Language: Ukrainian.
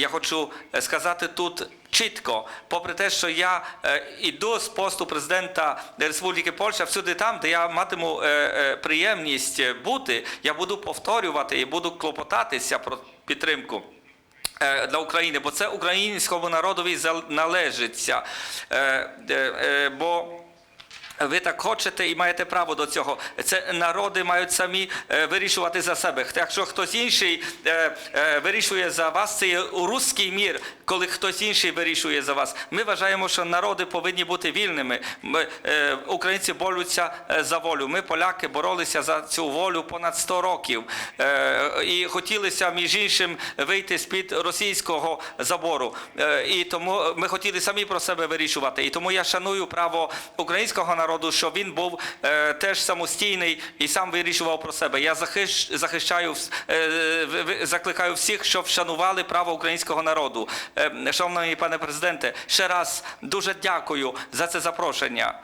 я хочу е, сказати тут чітко, попри те, що я е, іду з посту президента Республіки Польща всюди там, де я матиму е, е, приємність е, бути, я буду повторювати і буду клопотатися про підтримку. е, Для України, бо це українському народові належиться. Е, е, е, Бо ви так хочете і маєте право до цього. Це народи мають самі е, вирішувати за себе. Якщо хтось інший е, е, вирішує за вас, це є руський мір, коли хтось інший вирішує за вас. Ми вважаємо, що народи повинні бути вільними. Ми, українці борються за волю. Ми, поляки, боролися за цю волю понад 100 років і хотілися між іншим вийти з-під російського забору. І тому ми хотіли самі про себе вирішувати. І тому я шаную право українського народу, щоб він був е, теж самостійний і сам вирішував про себе. Я захищ, захищаю, е, закликаю всіх, щоб вшанували право українського народу. Е, шановний пане президенте, ще раз дуже дякую за це запрошення.